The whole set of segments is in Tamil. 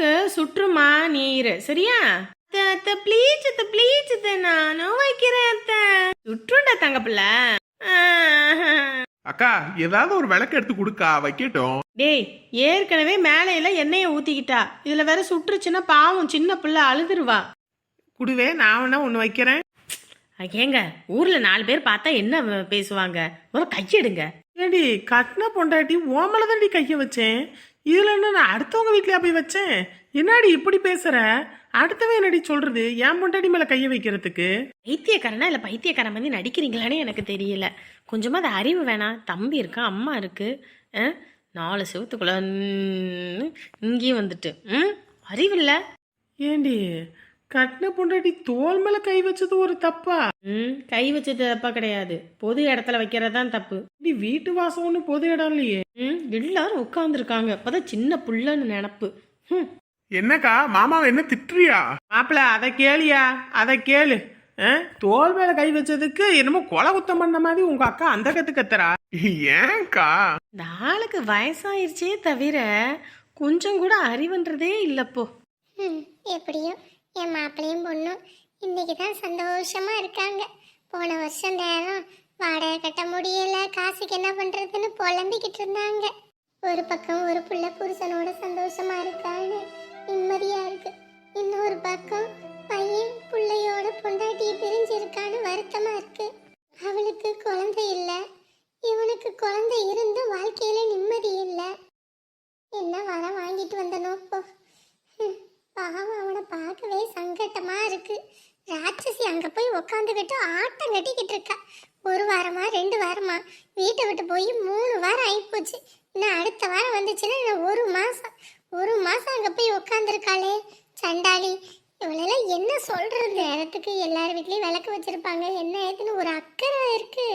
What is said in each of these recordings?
விளக்கு சுற்றுமா நீ இரு சரியா? அத்தை, அத்தை ப்ளீஸ் அத்தை ப்ளீஸ் அத்தை நானும் வைக்கிறேன் அத்தை. சுற்றுண்டா தங்க பிள்ளை அக்கா ஏதாவது ஒரு விளக்கு எடுத்து கொடுக்கா வைக்கட்டும். டேய் ஏற்கனவே மேலையில எண்ணெயை ஊத்திக்கிட்டா. இதுல வேற சுற்றுச்சுன்னா பாவம் சின்ன பிள்ளை அழுதுருவா. குடுவே நான் வேணா ஒன்று வைக்கிறேன். ஏங்க ஊர்ல நாலு பேர் பார்த்தா என்ன பேசுவாங்க? ஒரு கையெடுங்க. ஏடி கட்டின பொண்டாட்டி ஓமல தாண்டி கைய வச்சேன். இதுல என்ன நான் அடுத்தவங்க வீட்லயா போய் வச்சேன்? என்னடி இப்படி பேசுற? அடுத்தவன் என்னடி சொல்றது? என் பொண்டாட்டி மேல கைய வைக்கிறதுக்கு? பைத்தியக்காரனா இல்ல பைத்தியக்காரன் வந்து நடிக்கிறீங்களான்னு எனக்கு தெரியல. கொஞ்சமா அது அறிவு வேணாம். தம்பி இருக்கான் அம்மா இருக்கு. நாலு செவத்துக்குள்ள இங்கேயும் வந்துட்டு. ம்? அறிவில்ல ஏண்டி கட்டின பொண்டாட்டி தோல் மேல கை வச்சது ஒரு தப்பா? ம் கை வச்சது தப்பா கிடையாது. பொது இடத்துல வைக்கிறது தான் தப்பு. நீ வீட்டு வாசம் ஒண்ணு பொது இடம் இல்லையே. ம் எல்லாரும் உட்காந்துருக்காங்க அப்பதான் சின்ன புள்ளன்னு நினப்பு. ம் என்னக்கா மாமாவை என்ன திட்டுறியா? மாப்பிள அதை கேளியா? அதை கேளு. ஆ? தோல் மேல கை வச்சதுக்கு என்னமோ கொலை குத்தம் பண்ண மாதிரி உங்க அக்கா அந்த கத்து கத்துறா. ஏன்க்கா? இந்த ஆளுக்கு வயசாயிருச்சே தவிர கொஞ்சம் கூட அறிவுன்றதே இல்லப்போ. எப்படியோ என் மாப்பிள்ளையும் பொண்ணும் இன்னைக்கு தான் சந்தோஷமா இருக்காங்க. போன வருஷம் நேரம் வாடகை கட்ட முடியல. காசுக்கு என்ன பண்றதுன்னு புலம்பிக்கிட்டு இருந்தாங்க. ஒரு பக்கம் ஒரு புள்ள புருஷனோட சந்தோஷமா இருக்கான்னு நிம்மதியா இருக்கு. இன்னொரு பக்கம் பையன் பிள்ளையோட பொண்டாட்டியை பிரிஞ்சு இருக்கான்னு வருத்தமா இருக்கு. அவளுக்கு குழந்தை இல்லை. இவனுக்கு குழந்தை இருந்தும் வாழ்க்கையில நிம்மதி இல்லை. என்ன வர வாங்கிட்டு வந்தனோ இப்போ ஹம், பாவம் அவனை பார்க்கவே சங்கட்டமா இருக்கு ராட்சசி அங்க போய் ஏதோ ஆட்டம் கட்டிக்கிட்டு இருக்கா. ஒரு வாரமா ரெண்டு வாரமா வீட்டை விட்டு போய் மூணு வாரம் ஆகிப்போச்சு இன்னும் அடுத்த வாரம் வந்துச்சுன்னா இன்னும் ஒரு மாசம். ஒரு மாசம் அங்க போய் உட்காந்துருக்காளே சண்டாளி இவளெல்லாம் என்ன சொல்கிறது நேரத்துக்கு எல்லார் வீட்லயும் விளக்கு வச்சிருப்பாங்க. என்ன ஏதுன்னு ஒரு அக்கறை இருக்கு.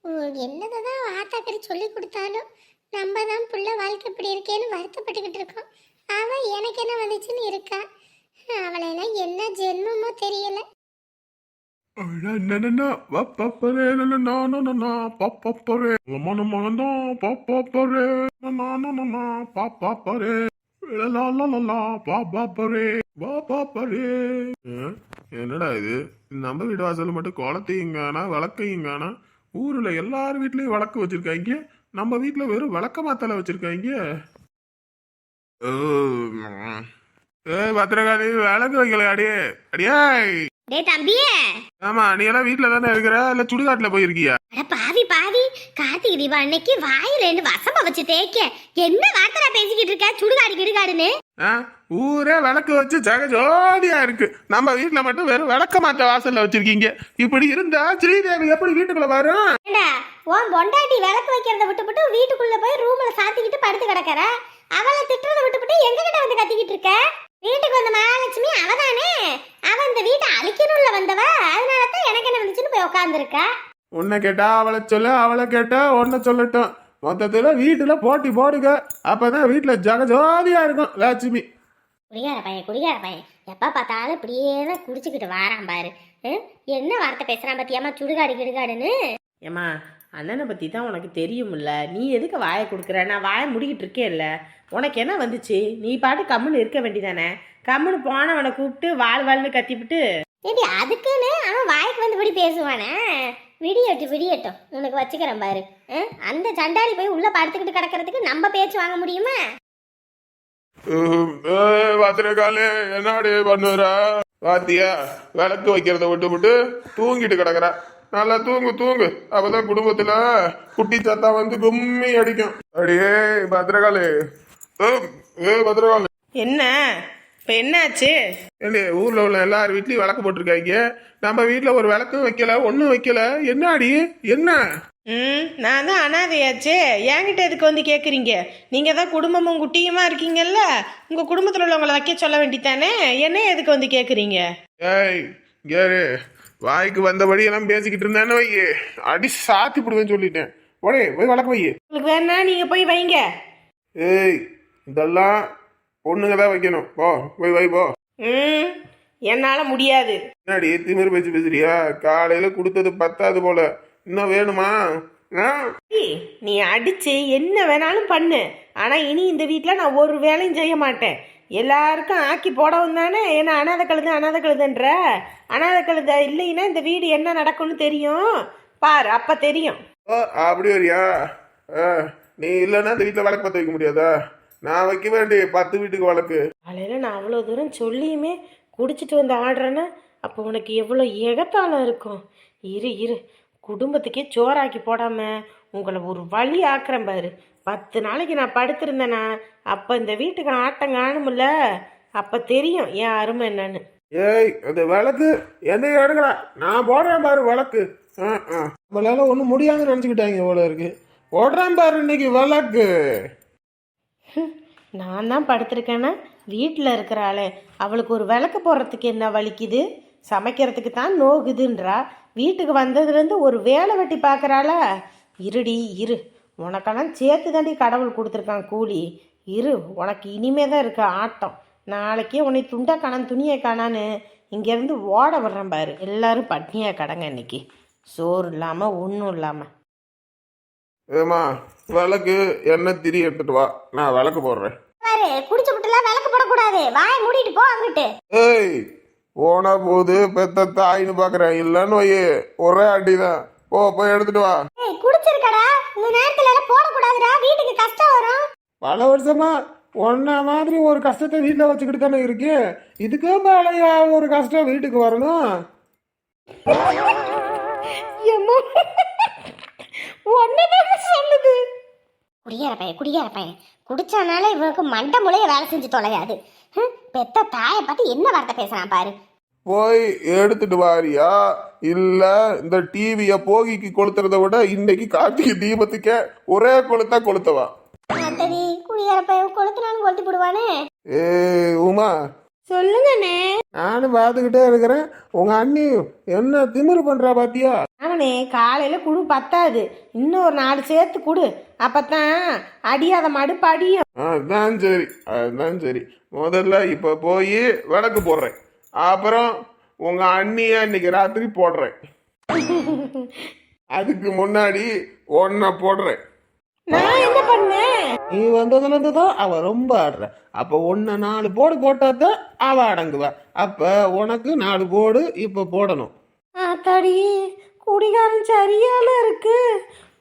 ஓ, என்னதான் ஆத்தாக்கறி சொல்லி கொடுத்தாலும் நம்ம தான் புள்ள வாழ்க்கை இப்படி இருக்கேன்னு வருத்தப்பட்டுக்கிட்டு இருக்கோம். அவன் எனக்கு என்ன வந்துச்சுன்னு இருக்கா? அவளையெல்லாம் என்ன ஜென்மமோ தெரியலை. என்னடா இது நம்ம வீடு வாசல் மட்டும் குளத்தையும் காணா விளக்கையும் காணா ஊர்ல எல்லார் வீட்லயும் விளக்கு வச்சிருக்காங்க நம்ம வீட்டுல வெறும் விளக்க மாத்தல வச்சிருக்காங்க ஏ பத்திரகாளி விளக்கு வைக்கல அடியே அடியே டே தம்பியே. ஆமா நீ எல்லாம் வீட்ல தானே இருக்கிற? இல்ல சுடுகாட்டுல போயிருக்கியா? அட பாவி பாவி. கார்த்திகை தீபம் அன்னைக்கு வாயில ரெண்டு வசம்ப வச்சு தேய்க்க. என்ன வார்த்தை பேசிக்கிட்டு இருக்க? சுடுகாடு கிடுகாடுன்னு? ஊரே விளக்கு வச்சு ஜெகஜோதியா இருக்கு. நம்ம வீட்ல மட்டும் வெறும் விளக்க மாத்த வாசல்ல வச்சிருக்கீங்க. இப்படி இருந்தா ஸ்ரீதேவி எப்படி வீட்டுக்குள்ள வரும்? உன் பொண்டாட்டி விளக்கு வைக்கிறத விட்டுப்புட்டு வீட்டுக்குள்ள போய் ரூம்ல சாத்திக்கிட்டு படுத்து கிடக்கற? அவளை திட்டுறத விட்டுப்புட்டு எங்க கிட்ட வந்து கத்திக்கிட்டு இருக்க? வீட்டுக்கு வந்த மகாலட்சுமி அவதானே அவ இந்த வீட்டை அழிக்கணும்ல வந்தவ. அதனால தான் எனக்கு என்ன வந்துச்சுன்னு போய் உட்காந்துருக்கா உன்னை கேட்டா அவளை சொல்ல அவளை கேட்டா உன்னை சொல்லட்டும். மொத்தத்துல வீட்டுல போட்டி போடுங்க. அப்பதான் வீட்டுல ஜெகஜோதியா இருக்கும் லட்சுமி. குடிகார பையன் குடிகார பையன். எப்ப பார்த்தாலும் இப்படியே தான் குடிச்சுக்கிட்டு வாரான் பாரு? என்ன வார்த்தை பேசுறான் பத்தியாமா சுடுகாடு கிடுகாடுன்னு. ஏம்மா அண்ணனை பத்தி தான் உனக்கு தெரியும்ல. நீ எதுக்கு வாயை கொடுக்குற? நான் வாயை முடிக்கிட்டு இருக்கேன்ல. உனக்கு என்ன வந்துச்சு? நீ பாட்டு கம்முன்னு இருக்க வேண்டியதானே? கம்முன்னு போனவனை கூப்பிட்டு வாழ் வாழ்னு கத்திவிட்டு ஏடி அதுக்குன்னு அவன் வாய்க்கு வந்தபடி பேசுவானே? விடியட்டும் விடியட்டும் உனக்கு வச்சுக்கிறேன் பாரு? அந்த சண்டாளி போய் உள்ள படுத்துக்கிட்டு கிடக்கிறதுக்கு நம்ம பேச்சு வாங்க முடியுமா? பத்திரக்காலு என்னடி பண்ணுற? பாத்தியா? விளக்கு வைக்கிறத விட்டு விட்டு தூங்கிட்டு கிடக்குற. நல்லா தூங்கு தூங்கு. அப்பதான் குடும்பத்துல குட்டி சத்தா வந்து கும்மி அடிக்கும். அடியே பத்திரகாளு. ஏ பத்திரகாளு. என்ன? இப்போ என்னாச்சு? ஏண்டி ஊர்ல உள்ள எல்லார் வீட்லயும் விளக்கு போட்டிருக்காங்க நம்ம வீட்ல ஒரு விளக்கும் வைக்கல ஒண்ணும் வைக்கல. என்ன அடி என்ன? ம் நான் தான் அனாதையாச்சே. என்கிட்ட எதுக்கு வந்து கேட்குறீங்க நீங்கள் தான் குடும்பமும் குட்டியுமா இருக்கீங்கல்ல? உங்கள் குடும்பத்தில் உள்ளவங்களை வைக்க சொல்ல வேண்டித்தானே என்ன எதுக்கு வந்து கேட்குறீங்க ஏய் கேரு வாய்க்கு வந்தபடி எல்லாம் பேசிக்கிட்டு இருந்தானே வை அடி சாத்தி போடுவேன்னு சொல்லிட்டேன். போடே போய் வளர்க்க வை உங்களுக்கு வேணா நீங்கள் போய் வைங்க. ஏய் இதெல்லாம் பொண்ணுங்க தான் வைக்கணும். போ போய் வை போ. ம் என்னால் முடியாது. என்னடி திமிரு பேச்சு பேசுறியா? காலையில கொடுத்தது பத்தாது போல. இன்னும் வேணுமா? ஆ? ஏய், நீ அடிச்சு என்ன வேணாலும் பண்ணு. ஆனால் இனி இந்த வீட்டில் நான் ஒரு வேலையும் செய்ய மாட்டேன். எல்லாருக்கும் ஆக்கி போடவும் தானே? என்ன அனாத கழுது அனாத கழுதுன்ற. அனாத கழுத இல்லைன்னா இந்த வீடு என்ன நடக்கும்னு தெரியும். பாரு அப்போ தெரியும். ஓ அப்படி வரியா? ஆ, நீ இல்லைன்னா இந்த வீட்டில் வழக்கு பற்ற வைக்க முடியாதா? நான் வைக்க வேண்டிய பத்து வீட்டுக்கு வழக்கு. காலையில் நான் அவ்வளோ தூரம் சொல்லியுமே குடிச்சிட்டு வந்து ஆடுறேன்னா அப்போ உனக்கு எவ்வளோ எகத்தாளம் இருக்கும். இரு இரு. குடும்பத்துக்கே சோறாக்கி போடாம உங்களை ஒரு வழி ஆக்குறேன் பாரு. பத்து நாளைக்கு நான் படுத்திருந்தேனா அப்போ இந்த வீட்டுக்கு ஆட்டம் காணுமில்ல அப்போ தெரியும் என் அருமை என்னன்னு. ஏய் அந்த விளக்கு என்னைய எடுக்கடா நான் போடுறேன் பாரு விளக்கு. ஆ ஆ. நம்மளால ஒன்றும் முடியாதுன்னு நினச்சிக்கிட்டாங்க இவ்வளோ இருக்கு. போடுறேன் பாரு இன்னைக்கு விளக்கு. நான் தான் படுத்திருக்கேன்னா வீட்டில் இருக்கிற ஆளே அவளுக்கு ஒரு விளக்கு போடுறதுக்கு என்ன வலிக்குது? சமைக்கிறதுக்கு தான் நோகுதுன்றா. வீட்டுக்கு வந்ததுலேருந்து ஒரு வேலை வெட்டி பார்க்குறாளா இருடி இரு. உனக்கெல்லாம் சேர்த்து தாண்டி கடவுள் கொடுத்துருக்கான் கூலி. இரு உனக்கு இனிமே தான் இருக்க ஆட்டம். நாளைக்கே உன்னை துண்டை காணான் துணியை காணான்னு இங்கேருந்து ஓட விடுறேன் பாரு. எல்லாரும் பட்னியாக கடங்க இன்னைக்கு. சோறு இல்லாமல் ஒன்றும் இல்லாமல் ஏமா விளக்கு எண்ணெய் திரி எடுத்துட்டு வா. நான் விளக்கு போடுறேன். பாரு குடிச்ச விட்டுலாம் விளக்கு போடக்கூடாது. வாய் மூடிட்டு போ அங்கிட்டு. ஏய் போனா போது பெத்த தாயின்னு பார்க்குறேன் இல்லைன்னு வையே ஒரே தான் போ போய் எடுத்துட்டு வா. ஏய் இந்த நேரத்துல எல்லாம் போடக்கூடாதுடா. வீட்டுக்கு கஷ்டம் வரும். பல வருஷமா ஒன்ன மாதிரி ஒரு கஷ்டத்தை வீட்டில் வச்சுக்கிட்டு தானே இருக்கு. இதுக்கே மேலையா ஒரு கஷ்டம் வீட்டுக்கு வரணும்? சொல்லுது. குடியார பையன் குடியார பையன். குடிச்சானால இவனுக்கு மண்டை முளைய வேலை செஞ்சு தொலையாது. பெத்த தாயை பார்த்து என்ன வார்த்தை பேசுறான் பாரு. போய் எடுத்துட்டு வாரியா? இல்ல இந்த டிவிய போகிக்கு கொளுத்துறத விட இன்னைக்கு கார்த்திகை தீபத்துக்கே ஒரே கொளுத்தா கொளுத்தவா? ஏ உமா. சொல்லுங்கண்ணே நானும் பார்த்துக்கிட்டே இருக்கிறேன். உங்க அண்ணி என்ன திமிரு பண்றா பாத்தியா? ஆமாண்ணே காலையில் குடு பத்தாது. இன்னும் ஒரு நாலு சேர்த்து கொடு. அப்பத்தான் அடியாத மடுப்பு அடியும். அதுதான் சரி அதுதான் சரி. முதல்ல இப்ப போய் விளக்கு போடுறேன். அப்புறம் உங்க அண்ணிய இன்னைக்கு ராத்திரி போடுறேன். அதுக்கு முன்னாடி ஒன்ன போடுறேன். நான் என்ன பண்ணேன்? நீ வந்ததுல இருந்து தான் அவ ரொம்ப ஆடுற. அப்ப ஒன்ன நாலு போடு போட்டா தான் அவ அடங்குவா. அப்ப உனக்கு நாலு போடு இப்ப போடணும். ஆத்தாடி குடிகாரன் சரியால இருக்கு.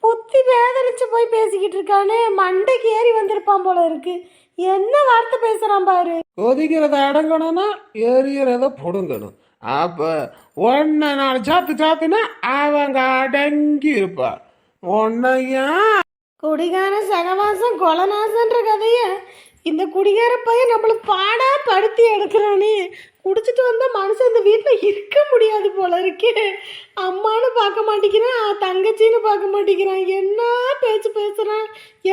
புத்தி வேதனைச்சு போய் பேசிக்கிட்டு இருக்கானே. மண்டைக்கு ஏறி வந்திருப்பான் போல இருக்கு. என்ன வார்த்தை பேசுறான் பாரு? கொதிக்கிறத அடங்கணும்னா எரியறத பொடுங்கணும். அப்ப ஒன்ன நாலு சாத்து சாத்துனா அவங்க அடங்கி இருப்பா. உன்னையா குடிகார சகவாசம் கொலநாசன்ற கதைய இந்த குடிகார பையன் நம்மள பாடா படுத்தி எடுக்கிறானே. குடிச்சிட்டு வந்தா மனுஷன் இந்த வீட்டில் இருக்க முடியாது போல இருக்கே. அம்மான்னு பார்க்க மாட்டேங்கிறான் தங்கச்சின்னு பார்க்க மாட்டேங்கிறான். என்ன பேச்சு பேசுறான்?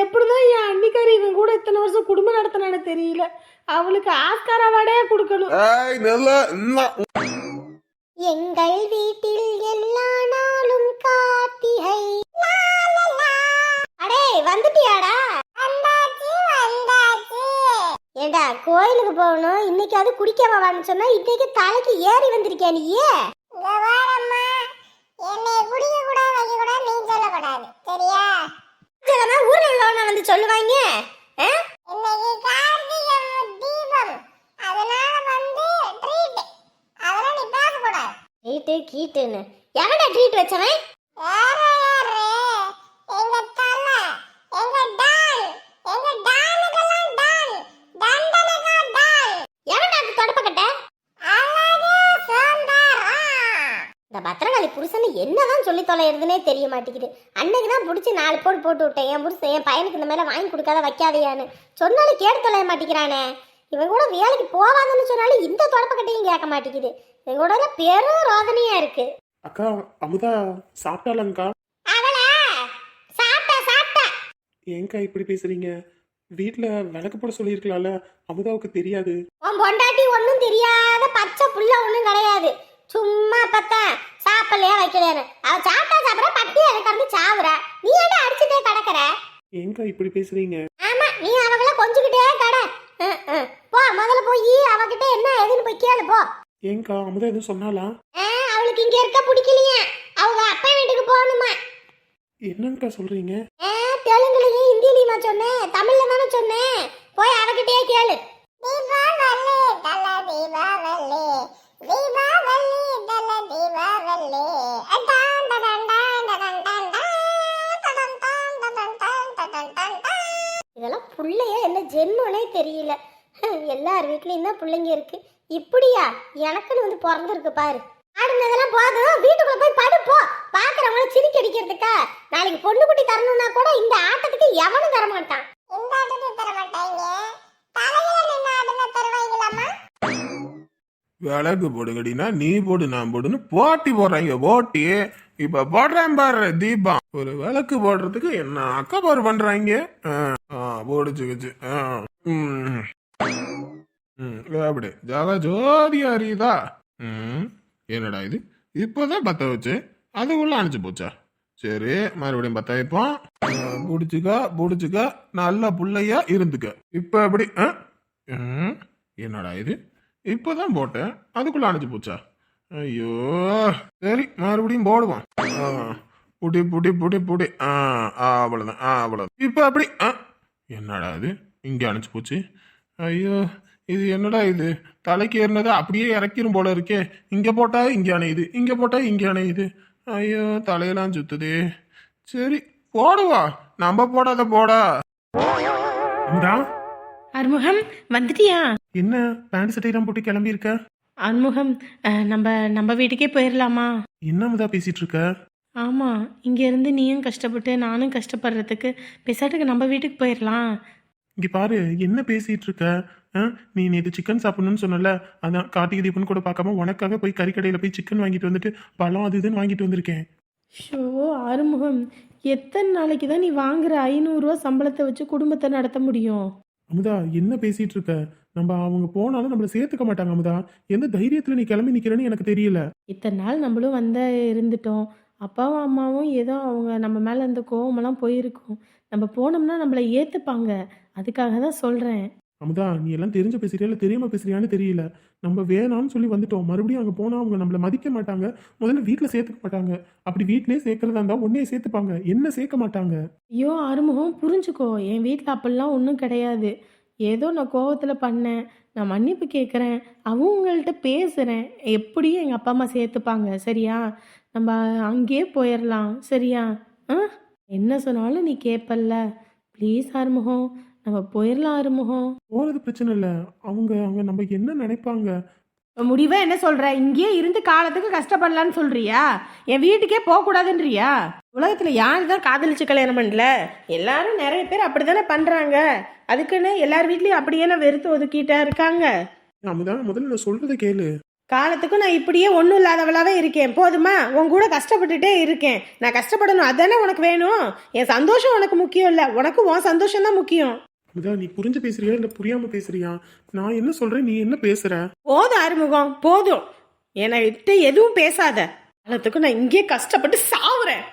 எப்படிதான் என் அன்னிக்காரி இவன் கூட இத்தனை வருஷம் குடும்பம் நடத்தினான்னு தெரியல. அவளுக்கு ஆஸ்கார அவார்டே கொடுக்கணும். ஏய் நெல்ல இன்னும் எங்கள் வீட்டில் எல்லா நாளும் கார்த்திகை. லா, லா, லா. அடே வந்துட்டியாடா வந்தாச்சு வந்தாச்சு ஏண்டா கோயிலுக்கு போகணும் இன்னைக்கு அது குடிக்காம வான்னு சொன்னா இன்னைக்கு தலைக்கு ஏறி வந்திருக்கியா நீயே என்னை குடிக்க கூட வைக்க கூட நீ சொல்லக்கூடாது. சரியா? இதெல்லாம் ஊர்ல உள்ளவன வந்து சொல்லுவாங்க. இன்னைக்கு கார்த்திகை தீபம். அதனால வந்து ட்ரீட் அதெல்லாம் நீ பேசக்கூடாது ட்ரீட்டு கீட்டுன்னு எவன்டா ட்ரீட் வச்சவன்? யாரு யாரு? எங்க தல எங்க டான் எங்க டானுக்கெல்லாம் தொடப்பக்கட்ட? இந்த பத்திரகாளி புருஷன் என்னதான் சொல்லி தொலைகிறதுனே தெரிய மாட்டேங்குது. அன்னைக்கு தான் பிடிச்சி நாலு போடு போட்டு விட்டேன். என் புருஷன் என் பையனுக்கு இந்த மாதிரி வாங்கி கொடுக்காத வைக்காதையான்னு. சொன்னாலும் கேட்டு தொலைய மாட்டேங்கிறானே. இவன் கூட வேலைக்கு போவாதுன்னு சொன்னாலும் இந்த தொடப்பக்கட்டையும் கேட்க மாட்டேங்குது. இவன் கூட பெரும் ரோதனையா இருக்கு. அக்கா அமுதா சாப்பிட்டாலங்கக்கா அவளா சாப்பிட்டா சாப்பிட்டா. ஏங்கா இப்படி பேசுறீங்க? வீட்ல விளக்கு போட சொல்லியிருக்கலாம்ல அமுதாவுக்கு தெரியாது. உன் பொண்டாட்டி ஒன்றும் தெரியாத பச்சை புள்ள ஒன்றும் கிடையாது. சும்மா பார்த்தா சாப்பிடலையா வைக்கலையான்னு. அவ சாப்பிட்டா சாப்பிட்ற பட்டி அதை கடந்து சாவுறா. நீ ஏன்டா அடிச்சுட்டே கிடக்குற? ஏங்கா இப்படி பேசுறீங்க? ஆமா நீ அவங்கள கொஞ்சிக்கிட்டே கட. போ முதல்ல போய் அவகிட்ட என்ன ஏதுன்னு போய் கேளு போ. ஏங்கா அமுதா எதுவும் சொன்னாலா அவளுக்கு இங்க இருக்க பிடிக்கலையா. அவங்க அப்பா வீட்டுக்கு போகணுமா? என்னங்கக்கா சொல்றீங்க? ஆ, தெலுங்குலயும் ஹிந்திலயுமா சொன்னேன் தமிழ்ல தானே சொன்னேன் போய் அவகிட்டயே கேளு தீபாவளி தல தீபாவளி தீபாவளி தல தீபாவளி இதெல்லாம் பிள்ளைய என்ன ஜென்மனே தெரியல எல்லார் வீட்லேயும் தான் பிள்ளைங்க இருக்கு இப்படியா எனக்குன்னு வந்து பிறந்திருக்கு பாரு ஆடுனதெல்லாம் போதும் வீட்டுக்குள்ள போய் படுப்போ பாக்குறவங்கள சிரிக்க அடிக்கிறதுக்கா? நாளைக்கு பொண்ணு குட்டி தரணும்னா கூட இந்த ஆட்டத்துக்கு எவனும் தர மாட்டான் இந்த ஆட்டத்துக்கு தர மாட்டாங்க தலையில நின்று ஆடுனா தருவாங்களாமா விளக்கு போடுங்கடினா நீ போடு நான் போடுன்னு போட்டி போடுறாங்க போட்டி. இப்ப போடுறேன் பாரு தீபம். ஒரு விளக்கு போடுறதுக்கு என்ன அக்கபாரு பண்றாங்க ஆ, ஆ, போடுச்சுக்கிச்சு ஆ, ம். ம், அப்படி. ஜாவா ஜோதியா அறியுதா? ம், என்னடா இது? இப்போதான் பற்ற வச்சு அதுக்குள்ள அணைச்சு போச்சா? சரி மறுபடியும் பற்ற வைப்போம் பிடிச்சிக்க பிடிச்சிக்க நல்ல புள்ளையா இருந்துக்க. இப்போ எப்படி ஆ? ம், என்னடா இது? இப்போதான் போட்டேன் அதுக்குள்ள அணைச்சு போச்சா? ஐயோ. சரி மறுபடியும் போடுவோம். ஆ, புடி புடி புடி புடி. ஆ ஆ, ஆ அவ்வளோதான் இப்போ அப்படி ஆ? என்னடா இது? இங்கே அணைச்சு போச்சு. ஐயோ இது என்னடா இது? தலைக்கு ஏறினதை அப்படியே இறக்கிரும் போல இருக்கே. இங்கே போட்டா இங்கே அணையுது இங்கே போட்டா இங்கே அணையுது. ஐயோ தலையெல்லாம் சுத்துதே. சரி போடுவா. நம்ம போடாத போடா. இந்தா, அறுமுகம் வந்துட்டியா? என்ன பேண்ட் சட்டையெல்லாம் போட்டு கிளம்பி இருக்க அறுமுகம் அஹ், நம்ம நம்ம வீட்டுக்கே போயிடலாமா என்னமுதா பேசிட்டு இருக்க ஆமாம் இங்கேருந்து நீயும் கஷ்டப்பட்டு நானும் கஷ்டப்படுறதுக்கு பெசாட்டுக்கு நம்ம வீட்டுக்கு போயிடலாம் இங்க பாரு என்ன பேசிட்டு இருக்க? நீ நேற்று சிக்கன் சாப்பிடணும்னு சொன்னல அதான் கார்த்திகை தீபன் கூட பார்க்காம உனக்காக போய் கறிக்கடையில் போய் சிக்கன் வாங்கிட்டு வந்துட்டு பழம் அது இதுன்னு வாங்கிட்டு வந்திருக்கேன். ஷோ ஆறுமுகம் எத்தனை நாளைக்கு தான் நீ வாங்குற ஐநூறுரூவா சம்பளத்தை வச்சு குடும்பத்தை நடத்த முடியும்? அமுதா என்ன பேசிட்டு இருக்க நம்ம அவங்க போனாலும் நம்மள சேர்த்துக்க மாட்டாங்க அமுதா. எந்த தைரியத்துல நீ கிளம்பி நிக்கிறேன்னு எனக்கு தெரியல. இத்தனை நாள் நம்மளும் வந்த இருந்துட்டோம். அப்பாவும் அம்மாவும் ஏதோ அவங்க நம்ம மேலே இருந்த கோவமெல்லாம் போயிருக்கும். நம்ம போனோம்னா நம்மளை ஏற்றுப்பாங்க அதுக்காக தான் சொல்கிறேன் அமுதா நீ எல்லாம் தெரிஞ்சு பேசுறியா? இல்லை தெரியாம பேசுறியான்னு தெரியல. நம்ம வேணாம்னு சொல்லி வந்துட்டோம். மறுபடியும் அங்கே போனால் அவங்க நம்மளை மதிக்க மாட்டாங்க. முதல்ல வீட்டில் சேர்த்துக்க மாட்டாங்க. அப்படி வீட்டிலேயே சேர்க்கறதா இருந்தால் உன்னையே சேர்த்துப்பாங்க. என்ன சேர்க்க மாட்டாங்க? ஐயோ ஆறுமுகம் புரிஞ்சுக்கோ. என் வீட்டில் அப்படிலாம் ஒன்றும் கிடையாது. ஏதோ நான் கோவத்தில் பண்ணேன். நான் மன்னிப்பு கேட்குறேன் அவங்கள்ட்ட பேசுகிறேன் எப்படியும் எங்கள் அப்பா அம்மா சேர்த்துப்பாங்க. சரியா? நம்ம அங்கேயே போயிடலாம் சரியா? ஆ? என்ன சொன்னாலும் நீ கேட்பல்ல ப்ளீஸ் ஆறுமுகம். நம்ம போயிடலாம் ஆறுமுகம். போறது பிரச்சனை இல்லை. அவங்க அவங்க நம்ம என்ன நினைப்பாங்க? முடிவா என்ன சொல்ற? இங்கேயே இருந்து காலத்துக்கு கஷ்டப்படலான்னு சொல்றியா? என் வீட்டுக்கே போக கூடாதுன்றியா உலகத்துல யாரு தான் காதலிச்சு கல்யாணம் பண்ணல? எல்லாரும் நிறைய பேர் அப்படித்தானே பண்றாங்க. அதுக்குன்னு எல்லார் வீட்லயும் அப்படியே நான் வெறுத்து ஒதுக்கிட்டா இருக்காங்க. அமுதா முதல்ல நான் சொல்றதை கேளு. காலத்துக்கும் நான் இப்படியே ஒன்றும் இல்லாதவளாவே இருக்கேன். போதுமா? உன் கூட கஷ்டப்பட்டுட்டே இருக்கேன். நான் கஷ்டப்படணும். அதானே உனக்கு வேணும்? என் சந்தோஷம் உனக்கு முக்கியம் இல்லை. உனக்கு உன் சந்தோஷம் தான் முக்கியம். அமுதா நீ புரிஞ்சு பேசுறியா? இல்லை புரியாம பேசுறியா? நான் என்ன சொல்றேன்? நீ என்ன பேசுற? போதும் ஆறுமுகம். போதும். என்னை விட்டு எதுவும் பேசாத. காலத்துக்கும் நான் இங்கே கஷ்டப்பட்டு சாவுறேன்.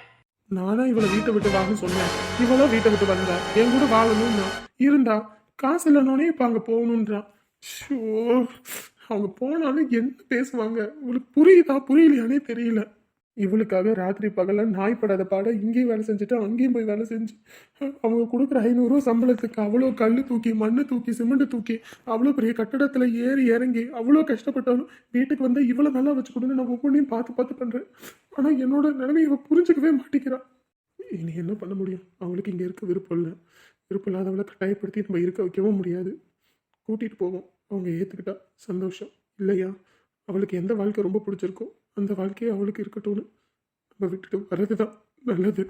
நானா இவளை வீட்டை விட்டு வான்னு சொன்னேன். இவளும் வீட்டை விட்டு வந்தா. என் கூட வாழணும்னா. இருந்தா காசு இல்லைனோடனே இப்ப அங்க போகணுன்றா. ஷோ. அவங்க போனாலும் என்ன பேசுவாங்க? இவளுக்கு புரியுதா? புரியலையானே தெரியல. இவளுக்காக ராத்திரி பகல நாய் படாத பாட இங்கேயும் வேலை செஞ்சுட்டு அங்கேயும் போய் வேலை செஞ்சு அவங்க கொடுக்குற ஐநூறுரூவா சம்பளத்துக்கு அவ்வளோ கல் தூக்கி மண்ணு தூக்கி சிமெண்ட் தூக்கி அவ்வளோ பெரிய கட்டடத்தில் ஏறி இறங்கி அவ்வளோ கஷ்டப்பட்டாலும் வீட்டுக்கு வந்து இவ்வளோ நல்லா வச்சு கொடுங்க நான் ஒவ்வொன்றையும் பார்த்து பார்த்து பண்ணுறேன் ஆனால் என்னோட நிலைமை இவள் புரிஞ்சுக்கவே மாட்டேங்கிறான் இனி என்ன பண்ண முடியும்? அவளுக்கு இங்கே இருக்க விருப்பம் இல்லை. விருப்பம் இல்லாதவளை கட்டாயப்படுத்தி நம்ம இருக்க வைக்கவும் முடியாது. கூட்டிகிட்டு போவோம். அவங்க ஏற்றுக்கிட்டா சந்தோஷம் இல்லையா? அவளுக்கு எந்த வாழ்க்கை ரொம்ப பிடிச்சிருக்கோ அந்த வாழ்க்கையை அவளுக்கு இருக்கட்டும்னு நம்ம விட்டுட்டு வர்றது தான் நல்லது.